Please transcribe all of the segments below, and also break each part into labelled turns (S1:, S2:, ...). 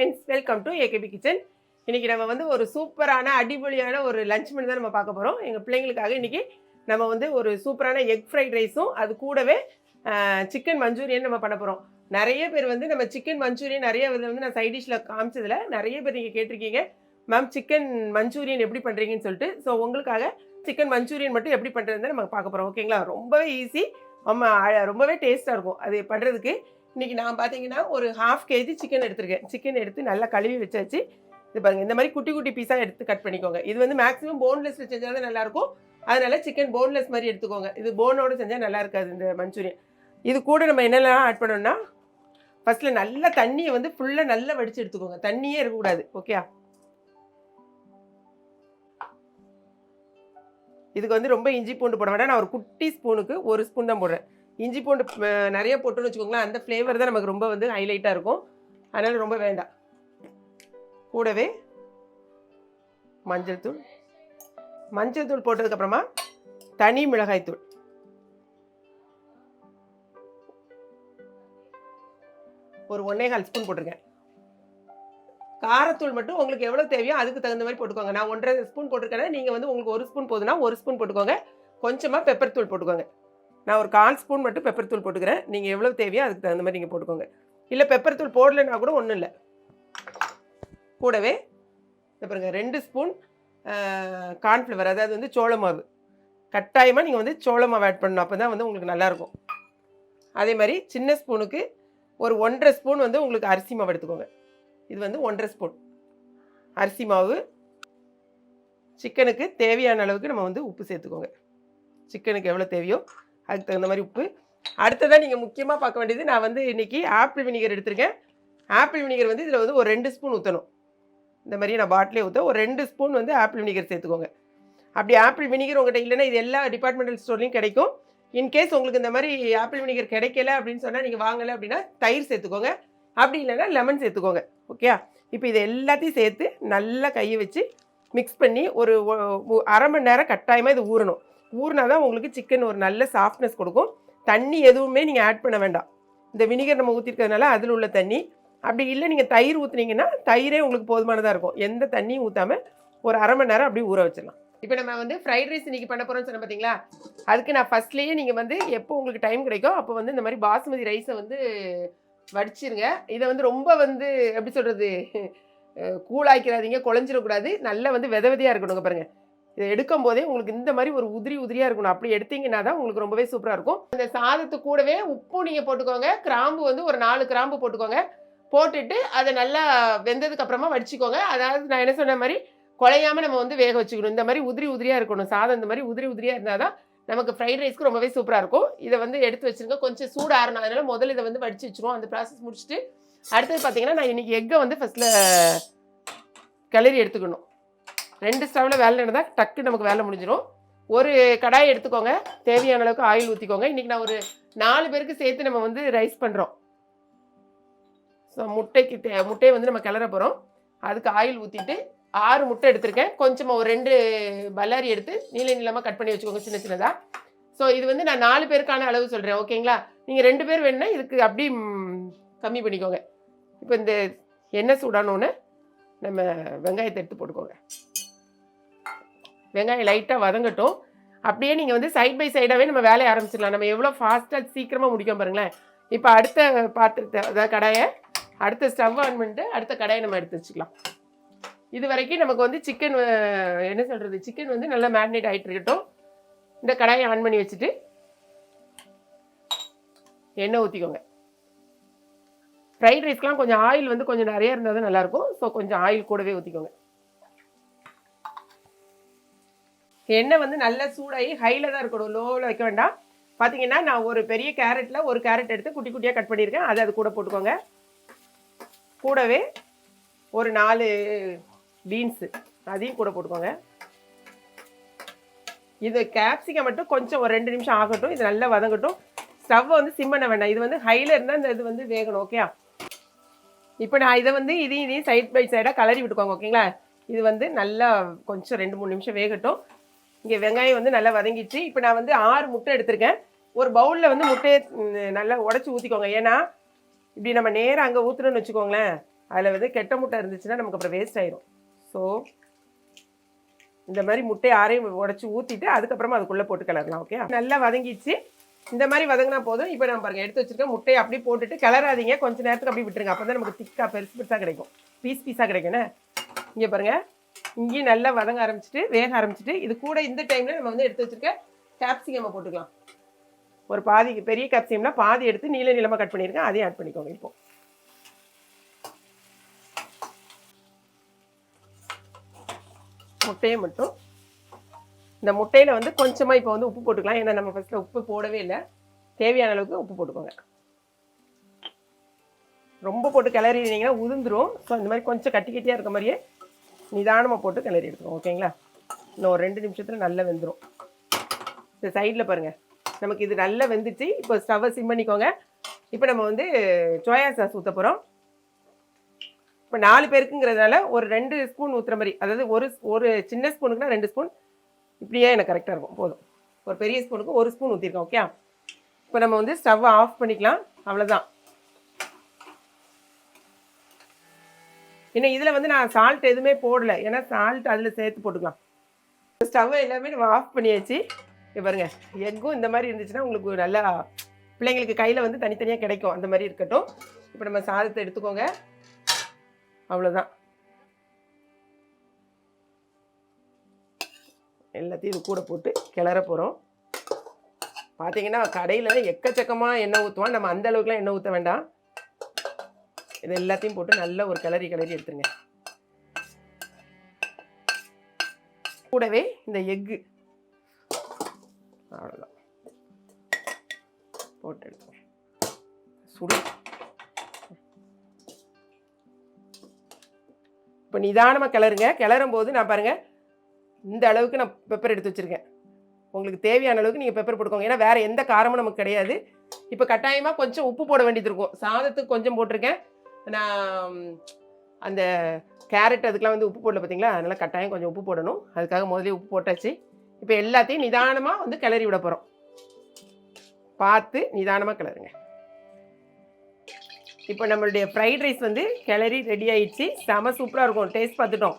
S1: Friends welcome to AKP kitchen இன்னைக்கு நம்ம வந்து ஒரு சூப்பரான அடிபொலியான ஒரு லஞ்ச் மெனு தான் நம்ம பார்க்க போகிறோம் எங்கள் பிள்ளைங்களுக்காக இன்றைக்கி நம்ம வந்து ஒரு சூப்பரான எக் ஃப்ரைட் ரைஸும் அது கூடவே சிக்கன் மஞ்சூரியன் நம்ம பண்ண போகிறோம் நிறைய பேர் வந்து நம்ம சிக்கன் மஞ்சூரியன் நிறைய வந்து நான் சைட் டிஷ்ஷில் காமிச்சதில் நிறைய பேர் நீங்கள் கேட்டிருக்கீங்க. மேம் சிக்கன் மஞ்சூரியன் எப்படி பண்ணுறீங்கன்னு சொல்லிட்டு. ஸோ உங்களுக்காக சிக்கன் மஞ்சூரியன் மட்டும் எப்படி பண்ணுறதுன்னு நம்ம பார்க்க போகிறோம் ஓகேங்களா ரொம்பவே ஈஸி ஆமாம் ரொம்பவே டேஸ்ட்டாக இருக்கும். அது பண்ணுறதுக்கு இன்றைக்கி நான் பார்த்தீங்கன்னா ஒரு ஹாஃப் கேஜி சிக்கன் எடுத்திருக்கேன். சிக்கன் எடுத்து நல்லா கழுவி வச்சாச்சு. இது பாருங்கள் இந்த மாதிரி குட்டி குட்டி பீஸாக எடுத்து கட் பண்ணிக்கோங்க. இது வந்து மேக்ஸிமம் போன்லெஸ் செஞ்சால் தான் நல்லாயிருக்கும் அதனால சிக்கன் போன்லெஸ் மாதிரி எடுத்துக்கோங்க. இது போனோடு செஞ்சால் நல்லா இருக்காது இந்த மஞ்சூரியன். இது கூட நம்ம என்னெல்லாம் ஆட் பண்ணோம்னா ஃபஸ்ட்டில் நல்ல தண்ணியை வந்து ஃபுல்லாக நல்லா வடித்து எடுத்துக்கோங்க. தண்ணியே இருக்கக்கூடாது ஓகே இதுக்கு வந்து ரொம்ப இஞ்சி பூண்டு போட வேண்டாம் நான் ஒரு குட்டி ஸ்பூனுக்கு ஒரு ஸ்பூன் தான் போடுறேன். இஞ்சி பூண்டு நிறைய போட்டோன்னு வச்சுக்கோங்களேன் அந்த ஃப்ளேவர் தான் நமக்கு ரொம்ப வந்து ஹைலைட்டாக இருக்கும். அதனால் ரொம்ப வேண்டாம். கூடவே மஞ்சள் தூள். மஞ்சள் தூள் போட்டதுக்கப்புறமா தனி மிளகாய் தூள். ஒரு ஒன்னே கால் ஸ்பூன் போட்டிருக்கேன். காரத்தூள் மட்டும் உங்களுக்கு எவ்வளோ தேவையோ அதுக்கு தகுந்த மாதிரி போட்டுக்கோங்க. நான் ஒன்றரை ஸ்பூன் போட்டிருக்கேன்னா நீங்கள் வந்து உங்களுக்கு ஒரு ஸ்பூன் போதுன்னா ஒரு ஸ்பூன் போட்டுக்கோங்க. கொஞ்சமாக பெப்பர் தூள் போட்டுக்கோங்க. நான் ஒரு கால் ஸ்பூன் மட்டும் பெப்பர் தூள் போட்டுக்கிறேன். நீங்கள் எவ்வளோ தேவையோ அதுக்கு தகுந்த மாதிரி நீங்கள் போட்டுக்கோங்க. இல்லை பெப்பர் தூள் போடலைன்னா கூட ஒன்றும் இல்லை. கூடவே இந்த பாருங்க ரெண்டு ஸ்பூன் கார்ன்ஃப்ளவர் அதாவது வந்து சோள மாவு கட்டாயமாக நீங்கள் வந்து சோள மாவு ஆட் பண்ணணும். அப்போ தான் வந்து உங்களுக்கு நல்லாயிருக்கும் அதே மாதிரி சின்ன ஸ்பூனுக்கு ஒரு ஒன்றரை ஸ்பூன் வந்து உங்களுக்கு அரிசி மாவு எடுத்துக்கோங்க. இது வந்து ஒன்றரை ஸ்பூன். அரிசி மாவு சிக்கனுக்கு தேவையான அளவுக்கு நம்ம வந்து உப்பு சேர்த்துக்கோங்க. சிக்கனுக்கு எவ்வளோ தேவையோ அதுக்கு தகுந்த மாதிரி உப்பு. அடுத்ததாக நீங்கள் முக்கியமாக பார்க்க வேண்டியது நான் வந்து இன்றைக்கி ஆப்பிள் வினிகர் எடுத்திருக்கேன். ஆப்பிள் வினிகர் வந்து இதில் வந்து ஒரு ரெண்டு ஸ்பூன் ஊற்றணும் இந்த மாதிரி நான் பாட்டிலே ஊற்ற ஒரு ரெண்டு ஸ்பூன் வந்து ஆப்பிள் வினிகர் சேர்த்துக்கோங்க. அப்படி ஆப்பிள் வினிகர் உங்கள்கிட்ட இல்லைன்னா இது எல்லா டிபார்ட்மெண்டல் ஸ்டோர்லையும் கிடைக்கும். இன்கேஸ் உங்களுக்கு இந்த மாதிரி ஆப்பிள் வினிகர் கிடைக்கல அப்படின்னு சொன்னால் நீங்கள் வாங்கலை அப்படின்னா தயிர் சேர்த்துக்கோங்க. அப்படி இல்லைன்னா லெமன் சேர்த்துக்கோங்க. ஓகே இப்போ இது எல்லாத்தையும் சேர்த்து நல்லா கையை வச்சு மிக்ஸ் பண்ணி ஒரு அரை மணி நேரம் கட்டாயமாக இது ஊறணும். ஊறினா தான் உங்களுக்கு சிக்கன் ஒரு நல்ல சாஃப்ட்னஸ் கொடுக்கும். தண்ணி எதுவுமே நீங்கள் ஆட் பண்ண வேண்டாம். இந்த வினிகர் நம்ம ஊற்றிருக்கிறதுனால அதில் உள்ள தண்ணி. அப்படி இல்லை நீங்கள் தயிர் ஊற்றுனீங்கன்னா தயிரே உங்களுக்கு போதுமானதாக இருக்கும். எந்த தண்ணியும் ஊற்றாமல் ஒரு அரை மணி நேரம் அப்படியே ஊற வச்சிடலாம். இப்போ நம்ம வந்து ஃப்ரைட் ரைஸ் இன்னைக்கு பண்ண போகிறோம்னு சொன்ன பார்த்தீங்களா அதுக்கு நான் ஃபஸ்ட்லேயே நீங்கள் வந்து எப்போ உங்களுக்கு டைம் கிடைக்கும் அப்போ வந்து இந்த மாதிரி பாஸ்மதி ரைஸை வந்து வடிச்சிருங்க. இதை வந்து ரொம்ப வந்து எப்படி சொல்கிறது கூழாக்கிறாதீங்க குழஞ்சிடக்கூடாது. நல்லா வந்து வித விதையாக இருக்கணுங்க பாருங்கள் இதை எடுக்கும் போதே உங்களுக்கு இந்த மாதிரி ஒரு உதிரி உதிரியாக இருக்கணும் அப்படி எடுத்தீங்கன்னா தான் உங்களுக்கு ரொம்பவே சூப்பராக இருக்கும். இந்த சாதத்து கூடவே உப்பும் நீங்கள் போட்டுக்கோங்க. கிராம்பு வந்து ஒரு நாலு கிராம்பு போட்டுக்கோங்க. போட்டுட்டு அதை நல்லா வெந்ததுக்கு அப்புறமா வடிச்சுக்கோங்க. அதாவது நான் என்ன சொன்ன மாதிரி குழையாம நம்ம வந்து வேக வச்சுக்கணும். இந்த மாதிரி உதிரி உதிரியாக இருக்கணும். சாதம் இந்த மாதிரி உதிரி உதிரியாக இருந்தால் தான் நமக்கு ஃப்ரைட் ரைஸ்க்கு ரொம்பவே சூப்பராக இருக்கும். இதை வந்து எடுத்து வச்சிருங்க. கொஞ்சம் சூடு ஆறணும் அதனால முதல்ல இதை வந்து வடிச்சு வச்சிருவோம். அந்த ப்ராசஸ் முடிச்சுட்டு அடுத்தது பார்த்தீங்கன்னா நான் இன்னைக்கு எக்கை வந்து ஃபஸ்ட்டில் கிளறி எடுத்துக்கணும். ரெண்டு ஸ்டவ்வில் வேலை நடந்தால் டக்கு நமக்கு வேலை முடிஞ்சிடும் ஒரு கடாய் எடுத்துக்கோங்க. தேவையான அளவுக்கு ஆயில் ஊற்றிக்கோங்க இன்றைக்கி நான் ஒரு நாலு பேருக்கு சேர்த்து நம்ம வந்து ரைஸ் பண்ணுறோம் ஸோ முட்டைக்கு தே முட்டையை வந்து நம்ம கிளற போகிறோம் அதுக்கு ஆயில் ஊற்றிட்டு ஆறு முட்டை எடுத்திருக்கேன். கொஞ்சமாக ஒரு ரெண்டு பல்லாரி எடுத்து நீள நீளமாக கட் பண்ணி வச்சுக்கோங்க சின்ன சின்னதாக ஸோ இது வந்து நான் நாலு பேருக்கான அளவு சொல்கிறேன் ஓகேங்களா நீங்கள் ரெண்டு பேர் வேணுன்னா இதுக்கு அப்படி கம்மி பண்ணிக்கோங்க. இப்போ இந்த எண்ணெய் சூடானோன்னு நம்ம வெங்காயத்தை எடுத்து போட்டுக்கோங்க. வெங்காயம் லைட்டாக வதங்கட்டும். அப்படியே நீங்கள் வந்து சைட் பை சைடாகவே நம்ம வேலையை ஆரம்பிச்சிடலாம். நம்ம எவ்வளோ ஃபாஸ்ட்டாக சீக்கிரமாக முடிக்கும் பாருங்களேன். இப்போ அடுத்த பாத்திரத்தை அதாவது கடாயை அடுத்த ஸ்டவ் ஆன் பண்ணிட்டு அடுத்த கடாயை நம்ம எடுத்து வச்சுக்கலாம். இது வரைக்கும் நமக்கு வந்து சிக்கன் என்ன சொல்கிறது சிக்கன் வந்து நல்லா மேரினேட் ஆகிட்டு இருக்கட்டும். இந்த கடாயை ஆன் பண்ணி வச்சுட்டு எண்ணெய் ஊற்றிக்கோங்க ஃப்ரைட் ரைஸ்க்கெலாம் கொஞ்சம் ஆயில் வந்து கொஞ்சம் நிறைய இருந்தால் தான் நல்லாயிருக்கும் ஸோ கொஞ்சம் ஆயில் கூடவே ஊற்றிக்கோங்க எண்ணெய் வந்து நல்லா சூடாகி ஹையில் தான் இருக்கணும். லோவில் வைக்க வேண்டாம். பார்த்தீங்கன்னா நான் ஒரு பெரிய கேரட்டில் ஒரு கேரட் எடுத்து குட்டி குட்டியாக கட் பண்ணியிருக்கேன். அதை அது கூட போட்டுக்கோங்க. கூடவே ஒரு நாலு பீன்ஸு அதையும் கூட போட்டுக்கோங்க. இது கேப்சிகம் மட்டும் கொஞ்சம் ஒரு ரெண்டு நிமிஷம் ஆகட்டும். இது நல்லா வதங்கட்டும். ஸ்டவ் வந்து சிம் பண்ண வேண்டாம். இது வந்து ஹையில் இருந்தால் இந்த இது வந்து வேகணும் ஓகே இப்போ நான் இதை வந்து இதையும் இதையும் சைட் பை சைடாக கலரி விட்டுக்கோங்க ஓகேங்களா இது வந்து நல்லா கொஞ்சம் ரெண்டு மூணு நிமிஷம் வேகட்டும். இங்கே வெங்காயம் வந்து நல்லா வதங்கிச்சு இப்போ நான் வந்து ஆறு முட்டை எடுத்திருக்கேன். ஒரு பவுலில் வந்து முட்டையை நல்லா உடச்சி ஊற்றிக்கோங்க ஏன்னா இப்படி நம்ம நேராக அங்கே ஊற்றுறோன்னு வச்சுக்கோங்களேன் அதில் வந்து கெட்ட முட்டை இருந்துச்சுன்னா நமக்கு அப்புறம் வேஸ்ட் ஆயிரும். ஸோ இந்த மாதிரி முட்டையை ஆறையும் உடச்சி ஊற்றிட்டு அதுக்கப்புறமா அதுக்குள்ளே போட்டு கிளறலாம் ஓகே நல்லா வதங்கிச்சு இந்த மாதிரி வதங்கினா போதும். இப்போ நான் பாருங்கள் எடுத்து வச்சிருக்கேன் முட்டையை அப்படியே போட்டுட்டு கிளறாதீங்க. கொஞ்சம் நேரத்துக்கு அப்படியே விட்டுருங்க. அப்போ தான் நமக்கு திக்காக பெருசு பெருசாக கிடைக்கும். பீஸ் பீஸாக கிடைக்குண்ணே இங்கே பாருங்கள் இங்கேயும் நல்லா வதங்க ஆரம்பிச்சிட்டு வேக ஆரம்பிச்சிட்டு இது கூட இந்த டைமில் நம்ம வந்து எடுத்து வச்சிருக்க கேப்சிகமை போட்டுக்கலாம். ஒரு பாதி பெரிய கேப்சிகம்னா பாதி எடுத்து நீள நீளமாக கட் பண்ணியிருக்கேன் அதையும் ஆட் பண்ணிக்கோங்க இப்போ. முட்டையை மட்டும். இந்த முட்டையில் வந்து கொஞ்சமாக இப்போ வந்து உப்பு போட்டுக்கலாம் ஏன்னா நம்ம ஃபஸ்ட்டில் உப்பு போடவே இல்லை. தேவையான அளவுக்கு உப்பு போட்டுக்கோங்க. ரொம்ப போட்டு கிளறினீங்கன்னா உதிர்ந்துரும். ஸோ இந்த மாதிரி கொஞ்சம் கட்டி கட்டியாக இருக்க மாதிரியே நிதானமாக போட்டு கிளறி எடுத்துருவோம் ஓகேங்களா? இன்னும் ஒரு ரெண்டு நிமிஷத்தில் நல்லா வெந்துடும் இந்த சைடில் பாருங்கள் நமக்கு இது நல்லா வெந்துச்சு. இப்போ ஸ்டவ்வை சிம் பண்ணிக்கோங்க. இப்போ நம்ம வந்து சோயா சாஸ் ஊற்ற போகிறோம் இப்போ நாலு பேருக்குங்கிறதுனால ஒரு ரெண்டு ஸ்பூன் ஊற்றுற மாதிரி அதாவது ஒரு ஒரு சின்ன ஸ்பூனுக்குனா ரெண்டு ஸ்பூன். இப்படியே எனக்கு கரெக்டாக இருக்கும் போதும். ஒரு பெரிய ஸ்பூனுக்கு ஒரு ஸ்பூன் ஊற்றிருக்கோம் ஓகே இப்போ நம்ம வந்து ஸ்டவ்வை ஆஃப் பண்ணிக்கலாம். அவ்வளோதான் இன்னும் இதில் வந்து நான் சால்ட் எதுவுமே போடலை. ஏன்னா சால்ட் அதில் சேர்த்து போட்டுக்கலாம். ஸ்டவ் எல்லாமே நம்ம ஆஃப் பண்ணியாச்சு. இங்க பாருங்க எக்கும் இந்த மாதிரி இருந்துச்சுன்னா உங்களுக்கு நல்லா பிள்ளைங்களுக்கு கையில் வந்து தனித்தனியாக கிடைக்கும். அந்த மாதிரி இருக்கட்டும். இப்போ நம்ம சாதத்தை எடுத்துக்கோங்க. அவ்வளோதான் எல்லாத்தையும் இது கூட போட்டு கிளற போகிறோம் பார்த்தீங்கன்னா கடையில் எக்கச்சக்கமாக எண்ணெய் ஊற்றுவான் நம்ம அந்த அளவுக்குலாம் எண்ணெய் ஊற்ற வேண்டாம். இது எல்லாத்தையும் போட்டு நல்ல ஒரு கிளறி கிளறி எடுத்துருங்க. கூடவே இந்த எக்கு. அவ்வளோதான் போட்டு எடுத்துங்க சுடு. இப்போ நிதானமாக கிளறுங்க. கிளறும் போது நான் பாருங்கள் இந்த அளவுக்கு நான் பெப்பர் எடுத்து வச்சுருக்கேன். உங்களுக்கு தேவையான அளவுக்கு நீங்கள் பெப்பர் போட்டுக்கோங்க. ஏன்னா வேறு எந்த காரமும் நமக்கு கிடையாது. இப்போ கட்டாயமாக கொஞ்சம் உப்பு போட வேண்டியது இருக்கும். சாதத்துக்கு கொஞ்சம் போட்டிருக்கேன். நான் அந்த கேரட் அதுக்கெலாம் வந்து உப்பு போடல பார்த்தீங்களா அதனால் கட்டாயம் கொஞ்சம் உப்பு போடணும். அதுக்காக முதலே உப்பு போட்டாச்சு. இப்போ எல்லாத்தையும் நிதானமாக வந்து கிளறி விட போகிறோம் பார்த்து நிதானமாக கிளறுங்க. இப்போ நம்மளுடைய ஃப்ரைட் ரைஸ் வந்து கிளறி ரெடி ஆயிடுச்சு. செம சூப்பராக இருக்கும். டேஸ்ட் பார்த்துட்டோம்.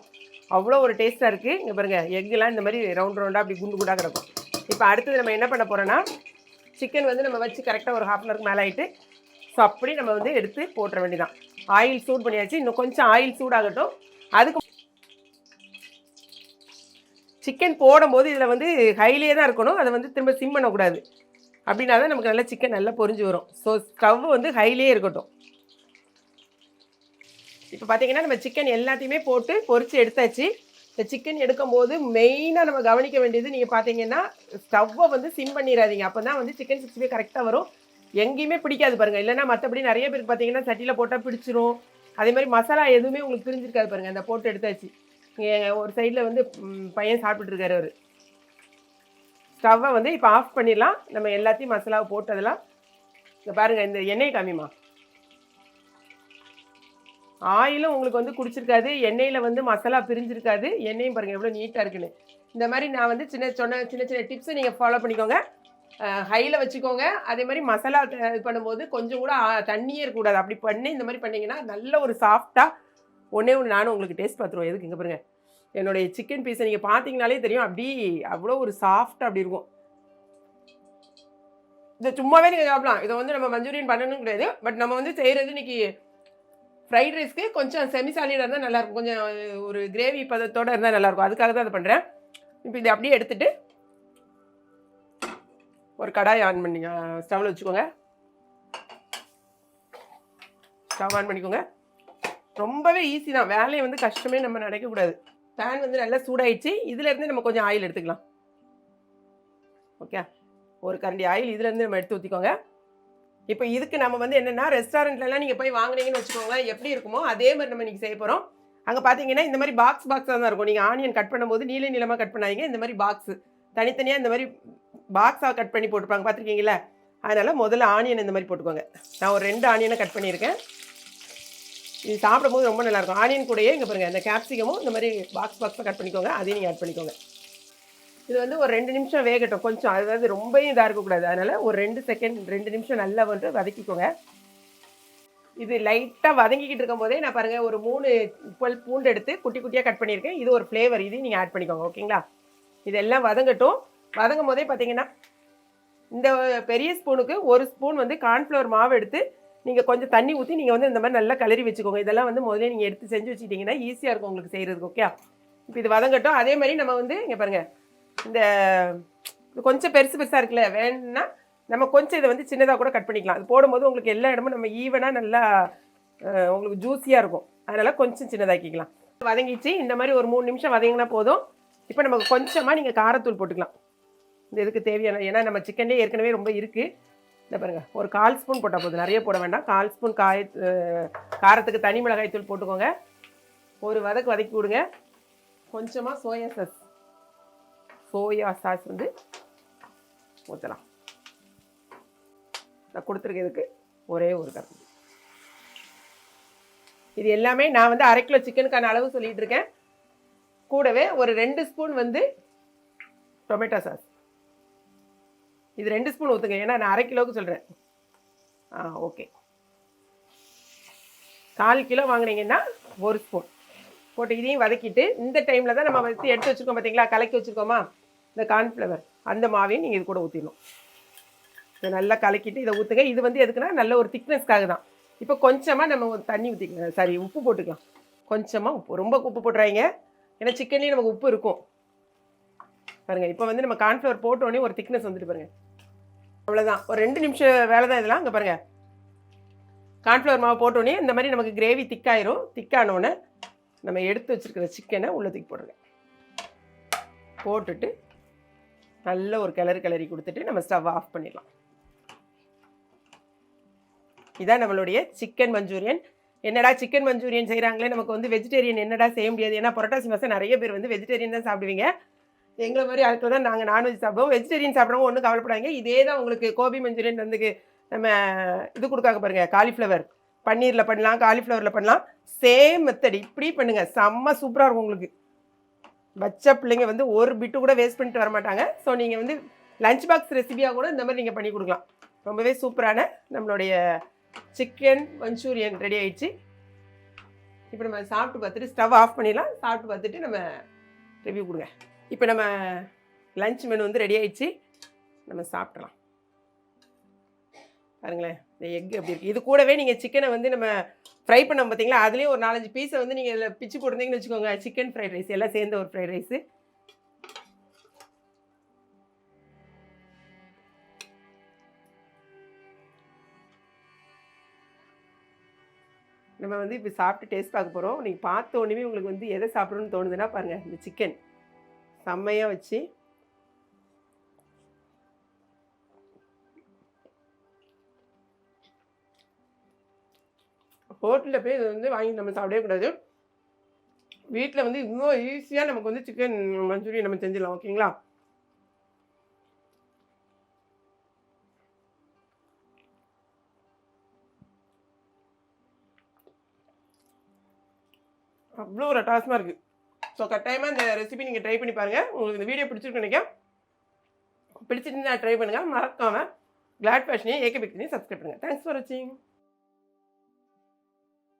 S1: அவ்வளோ ஒரு டேஸ்ட்டாக இருக்குது இங்கே பாருங்கள் எக்குலாம் இந்த மாதிரி ரவுண்ட் ரவுண்டாக அப்படி குண்டு குண்டாக கிடக்கும். இப்போ அடுத்தது நம்ம என்ன பண்ண போகிறோன்னா சிக்கன் வந்து நம்ம வச்சு கரெக்டாக ஒரு ஹாஃப் அன் ஹவருக்கு மேலே ஆகிட்டு ஸோ அப்படி நம்ம வந்து எடுத்து போட்டுற வேண்டியதான் ஆயில் சூட் பண்ணியாச்சு. இன்னும் கொஞ்சம் ஆயில் சூடாகட்டும். அதுக்கு சிக்கன் போடும்போது இதில் வந்து ஹைலியே தான் இருக்கணும். அதை வந்து திரும்ப சிம் பண்ணக்கூடாது. அப்படின்னா தான் நமக்கு நல்லா சிக்கன் நல்லா பொரிஞ்சு வரும். ஸோ ஸ்டவ் வந்து ஹைலியே இருக்கட்டும். இப்போ பார்த்தீங்கன்னா நம்ம சிக்கன் எல்லாத்தையுமே போட்டு பொரிச்சு எடுத்தாச்சு. இந்த சிக்கன் எடுக்கும்போது மெயினாக நம்ம கவனிக்க வேண்டியது நீங்கள் பார்த்தீங்கன்னா ஸ்டவ்வை வந்து சிம் பண்ணிடாதீங்க அப்போ தான் வந்து சிக்கன் சிக்ஸ்டி ஃபைவ் கரெக்டாக வரும். எங்கேயுமே பிடிக்காது பாருங்கள் இல்லைன்னா மற்றபடி நிறைய பேருக்கு பார்த்தீங்கன்னா சட்டியில் போட்டால் பிடிச்சிரும். அதே மாதிரி மசாலா எதுவுமே உங்களுக்கு பிரிஞ்சிருக்காது பாருங்கள் அந்த போட்டு எடுத்தாச்சு. ஒரு சைடில் வந்து பையன் சாப்பிட்டுருக்காரு அவர். ஸ்டவ்வை வந்து இப்போ ஆஃப் பண்ணிடலாம். நம்ம எல்லாத்தையும் மசாலாவை போட்டதெல்லாம். இங்கே பாருங்கள் இந்த எண்ணெய் காமிமா ஆயிலும் உங்களுக்கு வந்து குடிச்சிருக்காது. எண்ணெயில் வந்து மசாலா பிரிஞ்சிருக்காது. எண்ணெயும் பாருங்கள் எவ்வளோ நீட்டாக இருக்குன்னு. இந்த மாதிரி நான் வந்து சின்ன சொன்ன சின்ன சின்ன டிப்ஸை நீங்கள் ஃபாலோ பண்ணிக்கோங்க. ஹையில் வச்சுக்கோங்க. அதே மாதிரி மசாலா இது பண்ணும்போது கொஞ்சம் கூட தண்ணியே இருக்கக்கூடாது. அப்படி பண்ணி இந்த மாதிரி பண்ணிங்கன்னா நல்ல ஒரு சாஃப்டாக ஒன்றே ஒன்று நானும் உங்களுக்கு டேஸ்ட் பார்த்துருவோம் எதுக்கு இங்கே பாருங்கள் என்னுடைய சிக்கன் பீஸை நீங்கள் பார்த்தீங்கனாலே தெரியும். அப்படி அவ்வளோ ஒரு சாஃப்டாக அப்படி இருக்கும். இதை சும்மாவே நீங்கள் சாப்பிடலாம். இதை வந்து நம்ம மஞ்சூரியன் பண்ணணும் கிடையாது. பட் நம்ம வந்து செய்கிறது இன்னைக்கு ஃப்ரைட் ரைஸ்க்கு கொஞ்சம் செமி சாலிடாக இருந்தால் நல்லாயிருக்கும் கொஞ்சம் ஒரு கிரேவி பதத்தோடு இருந்தால் நல்லாயிருக்கும் அதுக்காக தான் அதை பண்ணுறேன் இப்போ இதை அப்படியே எடுத்துகிட்டு ஒரு கடாய் ஆன் பண்ணி ஸ்டவ்வில் வச்சுக்கோங்க. ஸ்டவ் ஆன் பண்ணிக்கோங்க. ரொம்பவே ஈஸி தான். வேலையை வந்து கஷ்டமே நம்ம நினைக்கக்கூடாது பேன் வந்து நல்லா சூடாயிடுச்சு. இதுலேருந்து நம்ம கொஞ்சம் ஆயில் எடுத்துக்கலாம். ஓகே ஒரு கரண்டி ஆயில் இதுலேருந்து நம்ம எடுத்து ஊற்றிக்கோங்க இப்போ இதுக்கு நம்ம வந்து என்னென்னா ரெஸ்டாரண்ட்லலாம் நீங்கள் போய் வாங்குனீங்கன்னு வச்சுக்கோங்களேன் எப்படி இருக்குமோ அதே மாதிரி நம்ம இன்றைக்கி செய்ய போகிறோம் அங்கே பார்த்தீங்கன்னா இந்த மாதிரி பாக்ஸ் பாக்ஸாக தான் இருக்கும். நீங்கள் ஆனியன் கட் பண்ணும்போது நீல நீளமாக கட் பண்ணாதீங்க. இந்த மாதிரி பாக்ஸ் தனித்தனியாக இந்த மாதிரி பாக்ஸாக கட் பண்ணி போட்டிருப்பாங்க. பார்த்துருக்கீங்களா அதனால் முதல்ல ஆனியன் இந்த மாதிரி போட்டுக்கோங்க. நான் ஒரு ரெண்டு ஆனியனை கட் பண்ணியிருக்கேன். இது சாப்பிடும்போது ரொம்ப நல்லாயிருக்கும். ஆனியன் கூடயே இங்கே பாருங்கள் இந்த கேப்சிகமும் இந்த மாதிரி பாக்ஸ் பாக்ஸாக கட் பண்ணிக்கோங்க. அதையும் நீங்கள் ஆட் பண்ணிக்கோங்க. இது வந்து ஒரு ரெண்டு நிமிஷம் வேகட்டும். கொஞ்சம் அதாவது ரொம்பவும் இதாக இருக்கக்கூடாது. அதனால் ஒரு ரெண்டு செகண்ட் ரெண்டு நிமிஷம் நல்லா வந்து வதக்கிக்கோங்க. இது லைட்டாக வதங்கிக்கிட்டு இருக்கும்போதே நான் பாருங்கள் ஒரு மூணு பல் பூண்டு எடுத்து குட்டி குட்டியாக கட் பண்ணியிருக்கேன். இது ஒரு ஃப்ளேவர் இது நீங்கள் ஆட் பண்ணிக்கோங்க. ஓகேங்களா இதெல்லாம் வதங்கட்டும். வதங்கும் போதே பார்த்தீங்கன்னா இந்த பெரிய ஸ்பூனுக்கு ஒரு ஸ்பூன் வந்து கார்ன்ஃப்ளவர் மாவு எடுத்து நீங்கள் கொஞ்சம் தண்ணி ஊற்றி நீங்கள் வந்து இந்த மாதிரி நல்லா கலரி வச்சுக்கோங்க. இதெல்லாம் வந்து முதல்ல நீங்கள் எடுத்து செஞ்சு வச்சுக்கிட்டிங்கன்னா ஈஸியாக இருக்கும் உங்களுக்கு செய்கிறதுக்கு ஓகே இப்போ இது வதங்கட்டும். அதே மாதிரி நம்ம வந்து இங்கே பாருங்கள் இந்த இது கொஞ்சம் பெருசு பெருசாக இருக்குல்ல வேணும்னா நம்ம கொஞ்சம் இதை வந்து சின்னதாக கூட கட் பண்ணிக்கலாம். அது போடும்போது உங்களுக்கு எல்லா இடமும் நம்ம ஈவனாக நல்லா உங்களுக்கு ஜூஸியாக இருக்கும். அதனால் கொஞ்சம் சின்னதாக்கிக்கலாம். வதங்கிச்சு இந்த மாதிரி ஒரு மூணு நிமிஷம் வதங்கினா போதும். இப்போ நமக்கு கொஞ்சமாக நீங்கள் காரத்தூள் போட்டுக்கலாம். இந்த இதுக்கு தேவையான ஏன்னா நம்ம சிக்கன்லேயே ஏற்கனவே ரொம்ப இருக்குது இந்த பாருங்கள் ஒரு கால் ஸ்பூன் போட்டால் போதும். நிறைய போட வேண்டாம். கால் ஸ்பூன் காய காரத்துக்கு தனி மிளகாய் தூள் போட்டுக்கோங்க. ஒரு வதக்கு வதக்கி விடுங்க. கொஞ்சமாக சோயா சாஸ் சோயா சாஸ் வந்து ஊற்றலாம் நான் கொடுத்துருக்கிறதுக்கு ஒரே ஒரு கப் இது எல்லாமே நான் வந்து அரை கிலோ சிக்கனுக்கான அளவு சொல்லிகிட்டு இருக்கேன். கூடவே ஒரு ரெண்டு ஸ்பூன் வந்து டொமேட்டோ சாஸ். இது ரெண்டு ஸ்பூன் ஊற்றுங்க ஏன்னா நான் அரை கிலோவுக்கு சொல்கிறேன் ஆ ஓகே. கால் கிலோ வாங்கினீங்கன்னா ஒரு ஸ்பூன். போட்டு இதையும் வதக்கிட்டு இந்த டைமில் தான் நம்ம வச்சு எடுத்து வச்சுருக்கோம் பார்த்தீங்களா கலக்கி வச்சுருக்கோமா? இந்த கார்ன்ஃப்ளவர். அந்த மாவையும் நீங்கள் இது கூட ஊற்றிடணும் இதை நல்லா கலக்கிட்டு இதை ஊற்றுங்க இது வந்து எதுக்குன்னா நல்ல ஒரு திக்னஸ்க்காக தான். இப்போ கொஞ்சமாக நம்ம தண்ணி ஊற்றிக்கலாம் சாரி உப்பு போட்டுக்கலாம். கொஞ்சமாக உப்பு. ரொம்ப உப்பு போட்டுறாங்க ஏன்னா சிக்கன்லேயும் நமக்கு உப்பு இருக்கும். பாருங்க இப்போ வந்து நம்ம கார்ன்ஃப்ளவர் போட்டோடனே ஒரு திக்னஸ் வந்துட்டு பாருங்க. அவ்வளோதான் ஒரு ரெண்டு நிமிஷம் வேலை தான் இதெல்லாம். அங்கே பாருங்க. கார்ன்ஃப்ளவர் மாவு போட்டோடனே இந்த மாதிரி நமக்கு கிரேவி திக்காயிரும் திக்கானோடனே நம்ம எடுத்து வச்சிருக்கிற சிக்கனை உள்ள தூக்கி போடுங்க. போட்டுட்டு நல்ல ஒரு கிளறு கிளறி கொடுத்துட்டு நம்ம ஸ்டவ் ஆஃப் பண்ணிடலாம். இதான் நம்மளுடைய சிக்கன் மஞ்சூரியன் என்னடா சிக்கன் மஞ்சூரியன் செய்கிறாங்களே நமக்கு வந்து வெஜிடேரியன் என்னடா செய்ய முடியாது? ஏன்னா புரட்டாசி மாதம் நிறைய பேர் வந்து வெஜிடேரியன் தான் சாப்பிடுவீங்க. எங்களை மாதிரி ஆட்கள் தான் நாங்கள் நான்வெஜ் சாப்பிடுவோம். வெஜிடேரியன் சாப்பிட்றவங்க ஒன்றும் கவலைப்படாங்க இதே தான் உங்களுக்கு கோபி மஞ்சூரியன் வந்து நம்ம இது கொடுக்காங்க பாருங்கள் காலிஃப்ளவர் பன்னீரில் பண்ணலாம் காலிஃப்ளவரில் பண்ணலாம். சேம் மெத்தட் இப்படி பண்ணுங்கள் செம்ம சூப்பராக இருக்கும் உங்களுக்கு. வச்ச பிள்ளைங்க வந்து ஒரு பிட்டு கூட வேஸ்ட் பண்ணிட்டு வர மாட்டாங்க. ஸோ நீங்கள் வந்து லஞ்ச் பாக்ஸ் ரெசிபியாக கூட இந்த மாதிரி நீங்கள் பண்ணி கொடுக்கலாம். ரொம்பவே சூப்பரான நம்மளுடைய சிக்கன் மஞ்சூரியன் ரெடி ஆயிடுச்சு. இப்போ நம்ம சாப்பிட்டு பார்த்துட்டு ஸ்டவ் ஆஃப் பண்ணிடலாம். சாப்பிட்டு பார்த்துட்டு நம்ம ரிவ்யூ கொடுங்க. இப்போ நம்ம லஞ்ச் மெனு வந்து ரெடி ஆயிடுச்சு. நம்ம சாப்பிடலாம். பாருங்களேன் இந்த எக் எப்படி இருக்குது இது கூடவே நீங்கள் சிக்கனை வந்து நம்ம ஃப்ரை பண்ணோம் பார்த்தீங்களா? அதுலேயும் ஒரு நாலஞ்சு பீஸை வந்து நீங்கள் இதில் பிச்சு போட்டிருந்தீங்கன்னு வச்சுக்கோங்க. சிக்கன் ஃப்ரைட் ரைஸ் எல்லாம் சேர்ந்த ஒரு ஃப்ரைட் ரைஸு நம்ம வந்து இப்போ சாப்பிட்டு டேஸ்ட் பார்க்க போகிறோம் நீங்கள் பார்த்தோன்னே உங்களுக்கு வந்து எதை சாப்பிடணும்னு தோணுதுன்னா பாருங்கள் இந்த சிக்கன் செம்மையாக வச்சு. ஹோட்டலில் போய் இதை வந்து வாங்கி நம்ம சாப்பிடவே கூடாது. வீட்டில் வந்து இன்னும் ஈஸியாக நமக்கு வந்து சிக்கன் மஞ்சூரியன் நம்ம செஞ்சிடலாம் ஓகேங்களா அவ்வளோ ஒரு அட்டாசமாக இருக்குது ஸோ கட்டாயமாக இந்த ரெசிபி நீங்கள் ட்ரை பண்ணி பாருங்கள் உங்களுக்கு இந்த வீடியோ பிடிச்சிருக்கு நினைக்க பிடிச்சிருந்தா ட்ரை பண்ணுங்கள் மறக்காமல் கிளாட் ஃபேஷனையும் ஏகே பிக்சனையும் சப்ஸ்கிரைப் பண்ணுங்கள் தேங்க்ஸ் ஃபார் வாட்சிங்